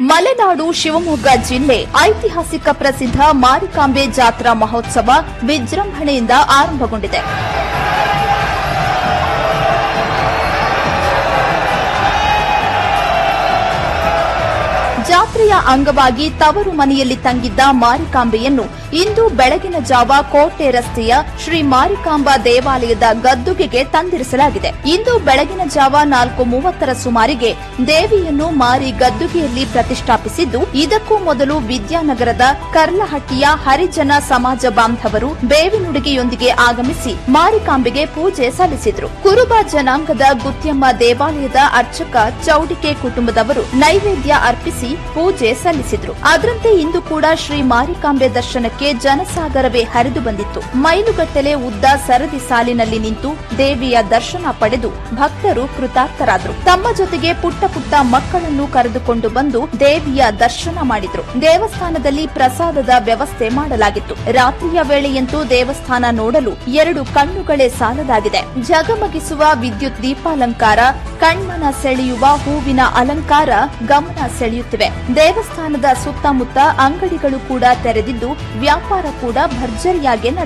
ಮಲೆನಾಡು ಶಿವಮೊಗ್ಗ ಜಿಲ್ಲೆ ಐತಿಹಾಸಿಕ ಪ್ರಸಿದ್ಧ ಮಾರಿಕಾಂಬೆ ಜಾತ್ರಾ ಮಹೋತ್ಸವ ವಿಜೃಂಭಣೆಯಿಂದ ಆರಂಭಗೊಂಡಿದೆ. ಜಾತ್ರೆಯ ಅಂಗವಾಗಿ ತವರು ಮನೆಯಲ್ಲಿ ತಂಗಿದ್ದ ಮಾರಿಕಾಂಬೆಯನ್ನು ಇಂದು ಬೆಳಗಿನ ಜಾವ ಕೋಟೆ ರಸ್ತೆಯ ಶ್ರೀ ಮಾರಿಕಾಂಬಾ ದೇವಾಲಯದ ಗದ್ದುಗೆಗೆ ತಂದಿರಿಸಲಾಗಿದೆ. ಇಂದು ಬೆಳಗಿನ ಜಾವ ನಾಲ್ಕು ಮೂವತ್ತರ ಸುಮಾರಿಗೆ ದೇವಿಯನ್ನು ಮಾರಿ ಗದ್ದುಗೆಯಲ್ಲಿ ಪ್ರತಿಷ್ಠಾಪಿಸಿದ್ದು, ಇದಕ್ಕೂ ಮೊದಲು ವಿದ್ಯಾನಗರದ ಕರ್ಲಹಟ್ಟಿಯ ಹರಿಜನ ಸಮಾಜ ಬಾಂಧವರು ಬೇವಿನುಡುಗೆಯೊಂದಿಗೆ ಆಗಮಿಸಿ ಮಾರಿಕಾಂಬೆಗೆ ಪೂಜೆ ಸಲ್ಲಿಸಿದರು. ಕುರುಬ ಜನಾಂಗದ ಗುತ್ಯಮ್ಮ ದೇವಾಲಯದ ಅರ್ಚಕ ಚೌಡಿಕೆ ಕುಟುಂಬದವರು ನೈವೇದ್ಯ ಅರ್ಪಿಸಿ ಪೂಜೆ ಸಲ್ಲಿಸಿದ್ರು. ಅದರಂತೆ ಇಂದು ಕೂಡ ಶ್ರೀ ಮಾರಿಕಾಂಬೆ ದರ್ಶನಕ್ಕೆ ಜನಸಾಗರವೇ ಹರಿದು ಬಂದಿತ್ತು. ಮೈಲುಗಟ್ಟಲೆ ಉದ್ದ ಸರದಿ ಸಾಲಿನಲ್ಲಿ ನಿಂತು ದೇವಿಯ ದರ್ಶನ ಪಡೆದು ಭಕ್ತರು ಕೃತಾರ್ಥರಾದ್ರು. ತಮ್ಮ ಜೊತೆಗೆ ಪುಟ್ಟ ಪುಟ್ಟ ಮಕ್ಕಳನ್ನು ಕರೆದುಕೊಂಡು ಬಂದು ದೇವಿಯ ದರ್ಶನ ಮಾಡಿದ್ರು. ದೇವಸ್ಥಾನದಲ್ಲಿ ಪ್ರಸಾದದ ವ್ಯವಸ್ಥೆ ಮಾಡಲಾಗಿತ್ತು. ರಾತ್ರಿಯ ವೇಳೆಯಂತೂ ದೇವಸ್ಥಾನ ನೋಡಲು ಎರಡು ಕಣ್ಣುಗಳೇ ಸಾಲದಾಗಿದೆ. ಜಗಮಗಿಸುವ ವಿದ್ಯುತ್ ದೀಪಾಲಂಕಾರ, ಕಣ್ಮನ ಸೆಳೆಯುವ ಹೂವಿನ ಅಲಂಕಾರ ಗಮನ ಸೆಳೆಯುತ್ತಿವೆ. ದೇವಸ್ಥಾನದ ಸುತ್ತಮುತ್ತ ಅಂಗಡಿಗಳು ಕೂಡ ತೆರೆದಿದ್ದು ವ್ಯಾಪಾರ ಕೂಡ ಭರ್ಜರಿಯಾಗಿ ನಡೆದಿದೆ